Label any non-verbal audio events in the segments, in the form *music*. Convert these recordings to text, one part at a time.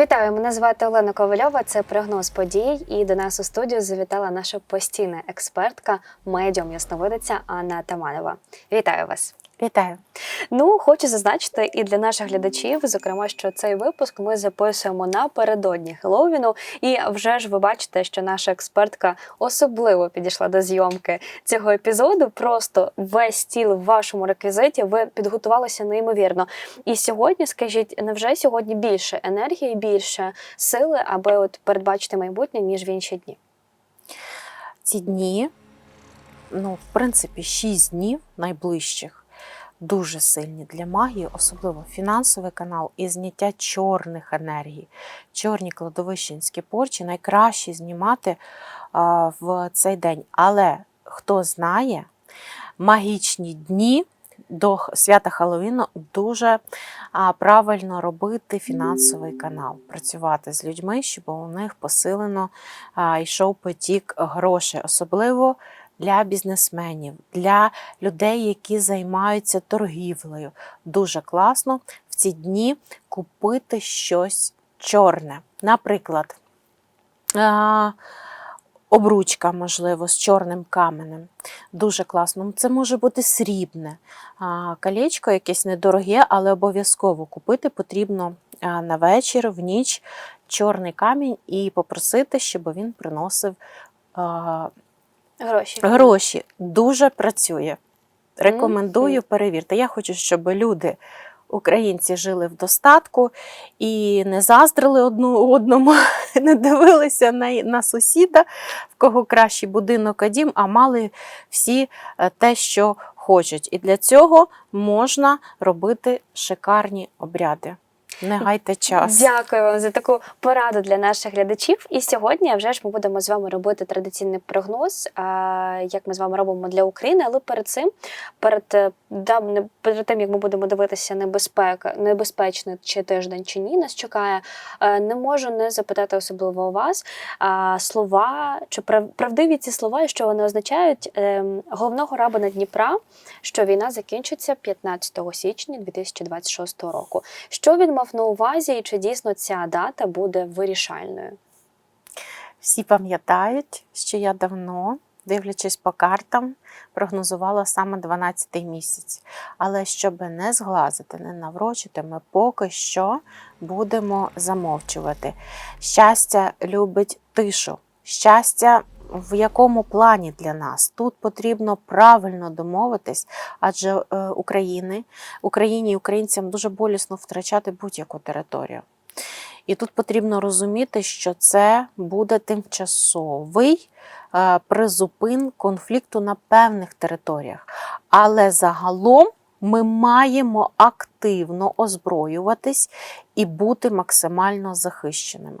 Вітаю, мене звати Олена Ковальова. Це прогноз подій. І до нас у студію завітала наша постійна експертка, медіум ясновидиця Анна Таманова. Вітаю вас. Вітаю. Ну, хочу зазначити і для наших глядачів, зокрема, що цей випуск ми записуємо напередодні Хеллоуіну. І вже ж ви бачите, що наша експертка особливо підійшла до зйомки цього епізоду. Просто весь стіл в вашому реквізиті ви підготувалися неймовірно. І сьогодні, скажіть, невже сьогодні більше енергії, більше сили, аби от передбачити майбутнє, ніж в інші дні? Ці дні, ну, в принципі, 6 днів найближчих. Дуже сильні для магії, особливо фінансовий канал і зняття чорних енергій. Чорні кладовищенські порчі найкраще знімати а, в цей день. Але хто знає, магічні дні до свята Хеллоуіну дуже а, правильно робити фінансовий канал, працювати з людьми, щоб у них посилено а, йшов потік грошей, особливо для бізнесменів, для людей, які займаються торгівлею. Дуже класно в ці дні купити щось чорне. Наприклад, обручка, можливо, з чорним каменем. Дуже класно. Це може бути срібне. Колечко якесь недороге, але обов'язково купити потрібно на вечір, в ніч чорний камінь і попросити, щоб він приносив Гроші. гроші. Дуже працює. Рекомендую, перевірте. Я хочу, щоб люди, українці, жили в достатку і не заздрили одну одному, *laughs* не дивилися на, на сусіда, в кого кращий будинок а дім, а мали всі е, те, що хочуть. І для цього можна робити шикарні обряди. Не гайте час. Дякую вам за таку пораду для наших глядачів. І сьогодні вже ж ми будемо з вами робити традиційний прогноз, як ми з вами робимо для України. Але перед цим, перед, е, перед тим як ми будемо дивитися небезпека, небезпечний чи тиждень чи ні, нас чекає. е, Не можу не запитати особливо у вас слова, чи прав- правдиві ці слова, і що вони означають Ем, головного рабина Дніпра, що війна закінчиться 15 січня 2026 року. Що він мав на увазі, і чи дійсно ця дата буде вирішальною? Всі пам'ятають, що я давно, дивлячись по картам, прогнозувала саме 12-й місяць. Але щоб не зглазити, не наврочити, ми поки що будемо замовчувати. Щастя любить тишу. Щастя. В якому плані для нас тут потрібно правильно домовитись, адже е, України, Україні і українцям дуже болісно втрачати будь-яку територію. І тут потрібно розуміти, що це буде тимчасовий е, призупин конфлікту на певних територіях. Але загалом ми маємо активно озброюватись і бути максимально захищеними.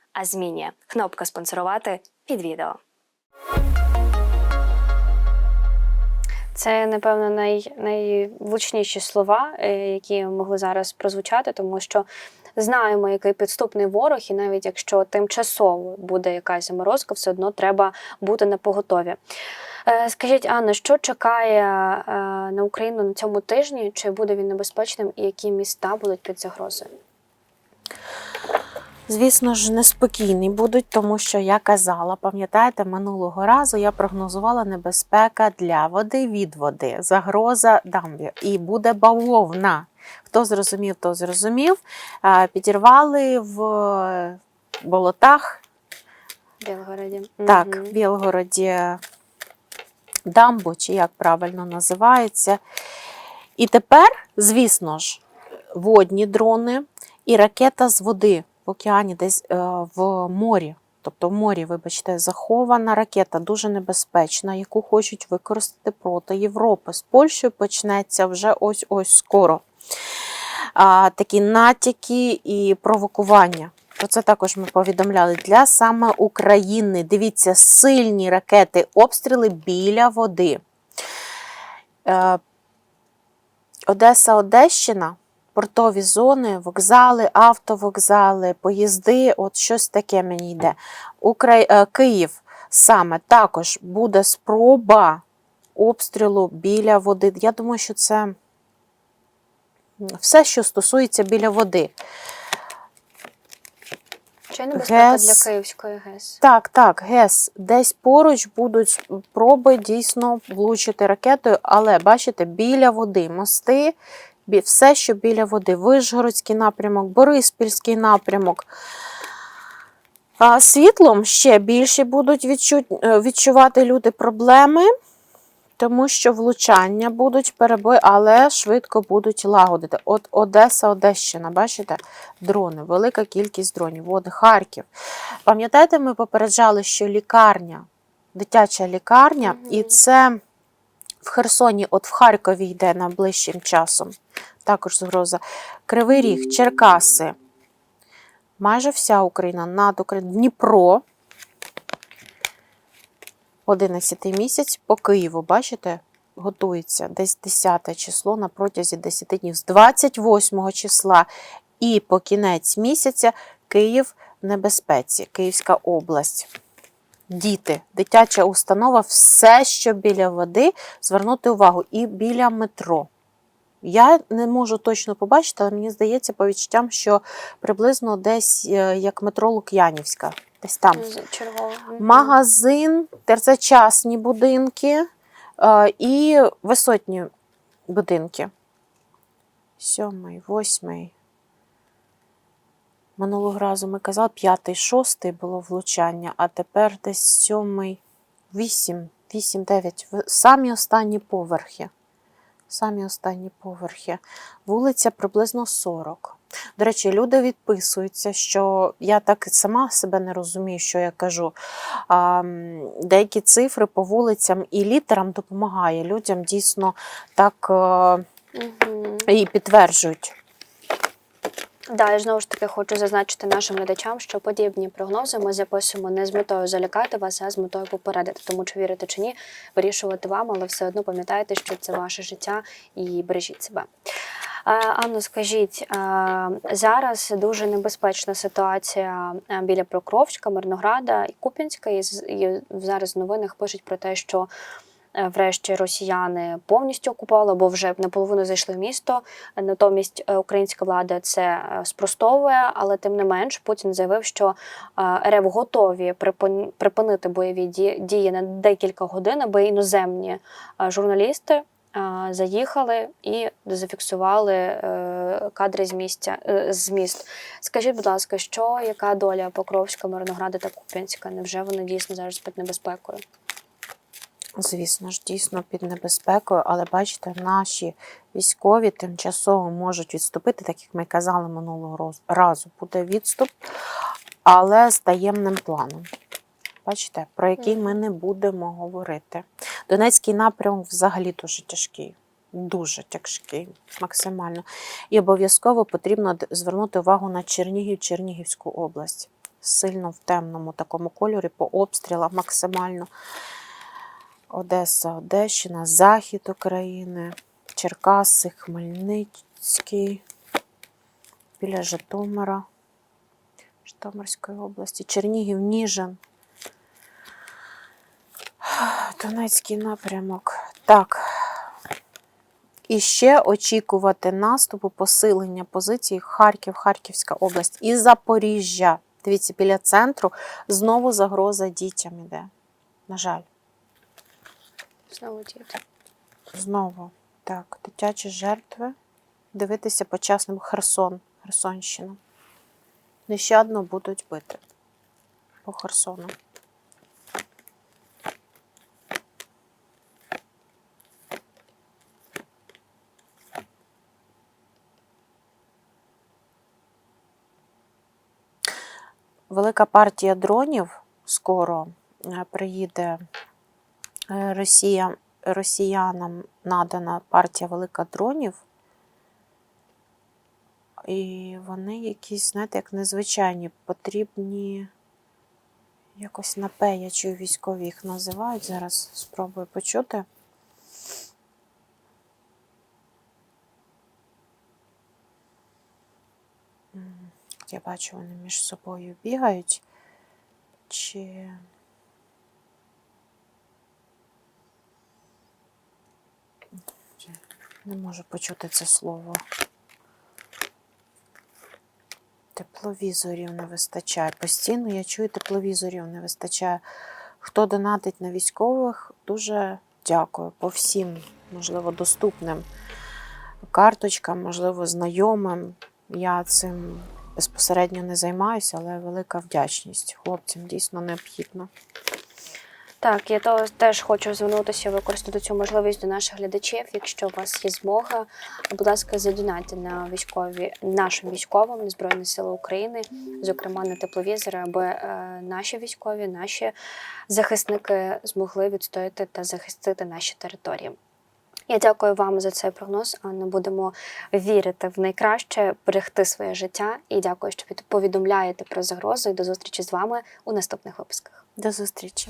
а змінює. Кнопка спонсорувати під відео. Це, напевно, най, найвлучніші слова, е, які могли зараз прозвучати, тому що знаємо, який підступний ворог, і навіть якщо тимчасово буде якась заморозка, все одно треба бути на поготові. Е, Скажіть, Анна, що чекає е, на Україну на цьому тижні? Чи буде він небезпечним, і які міста будуть під загрозою? Звісно ж, неспокійні будуть, тому що я казала, пам'ятаєте, минулого разу я прогнозувала небезпека для води від води, загроза дамбі. І буде бавовна. Хто зрозумів, то зрозумів. Підірвали в болотах, Білгороді. так, в Білгороді дамбу, чи як правильно називається. І тепер, звісно ж, водні дрони і ракета з води океані, десь е, в морі. Тобто в морі, вибачте, захована ракета дуже небезпечна, яку хочуть використати проти Європи. З Польщею почнеться вже ось ось скоро. а, такі натяки і провокування. Про це також ми повідомляли для саме України. Дивіться, сильні ракети, обстріли біля води. Е, Одеса, Одещина, портові зони, вокзали, автовокзали, поїзди, от щось таке мені йде. Украї... е, Київ саме також буде спроба обстрілу біля води. Я думаю, що це все, що стосується біля води. Чи небезпека ГЕС. для Київської ГЕС? Так, так, ГЕС. Десь поруч будуть спроби дійсно влучити ракетою, але бачите, біля води, мости, все, що біля води, Вишгородський напрямок, Бориспільський напрямок. А світлом ще більше будуть відчу- е, відчувати люди проблеми, тому що влучання будуть перебої, але швидко будуть лагодити. От Одеса, Одещина, бачите, дрони, велика кількість дронів. От Харків. Пам'ятаєте, ми попереджали, що лікарня, дитяча лікарня, і це в Херсоні, от в Харкові йде найближчим часом. Також загроза. Кривий Ріг, Черкаси. Майже вся Україна над Україною. Дніпро. 11 місяць по Києву, бачите, готується десь 10 число на протязі 10 днів. З 28 числа і по кінець місяця Київ в небезпеці, Київська область. Діти, дитяча установа, все, що біля води, звернути увагу і біля метро. Я не можу точно побачити, але мені здається по відчуттям, що приблизно десь е, як метро Лук'янівська, десь там. Мгм. Магазин, це частні будинки е, і висотні будинки. Сьомий, восьмий. Минулого разу ми казали, п'ятий, шостий було влучання, а тепер десь сьомий, вісім, вісім, дев'ять. Самі останні поверхи. Самі останні поверхи. Вулиця приблизно 40. До речі, люди відписуються, що я так сама себе не розумію, що я кажу. А, деякі цифри по вулицям і літерам допомагає людям дійсно так Мгм. і підтверджують. Да, я знову ж таки хочу зазначити нашим глядачам, що подібні прогнози ми записуємо не з метою залякати вас, а з метою попередити. Тому чи вірите чи ні, вирішувати вам, але все одно пам'ятайте, що це ваше життя і бережіть себе. Анно, скажіть, зараз дуже небезпечна ситуація біля Покровська, Мирнограда і Куп'янська. І зараз в новинах пишуть про те, що врешті росіяни повністю окупували, або вже наполовину зайшли в місто. Натомість е, українська влада це е, спростовує, але тим не менш Путін заявив, що е, РФ готові припин- припинити бойові ді- дії на декілька годин, аби іноземні е, журналісти е, заїхали і зафіксували е, кадри з місця е, з міст. Скажіть, будь ласка, що яка доля Покровська, Мирнограда та Куп'янська? Невже вони дійсно зараз під небезпекою? Звісно ж, дійсно під небезпекою, але бачите, наші військові тимчасово можуть відступити, так як ми казали минулого разу. Буде відступ, але з таємним планом. Бачите, про який ми не будемо говорити. Донецький напрямок взагалі дуже тяжкий. Дуже тяжкий, максимально. І обов'язково потрібно звернути увагу на Чернігів, Чернігівську область. Сильно в темному такому кольорі, по обстрілах максимально. Одеса, Одещина, Захід України, Черкаси, Хмельницький, біля Житомира, Житомирської області, Чернігів, Ніжин, *sighs* Донецький напрямок. Так. І ще очікувати наступу, посилення позицій Харків, Харківська область і Запоріжжя. Дивіться, біля центру знову загроза дітям іде. На жаль. Знову діти. Знову так, дитячі жертви. Дивитися по часним Херсон, Херсонщина. Нещадно будуть бити по Херсону. Велика партія дронів скоро е, приїде Росія, росіянам надана партія велика дронів. І вони якісь, знаєте, як незвичайні, потрібні якось на П, військові їх називають. Зараз спробую почути. Я бачу, вони між собою бігають. Чи. Не можу почути це слово. Тепловізорів не вистачає. Постійно я чую, тепловізорів не вистачає. Хто донатить на військових, дуже дякую по всім, можливо, доступним карточкам, можливо, знайомим. Я цим безпосередньо не займаюся, але велика вдячність. Хлопцям дійсно необхідно. Так, я теж хочу звернутися використати цю можливість до наших глядачів. Якщо у вас є змога, будь ласка, задонайте на військові нашим військовим Збройні Сили України, зокрема на тепловізори, аби е, наші військові, наші захисники змогли відстояти та захистити наші території. Я дякую вам за цей прогноз. Анна. Будемо вірити в найкраще, берегти своє життя. І дякую, що повідомляєте про загрози. І до зустрічі з вами у наступних випусках. До зустрічі!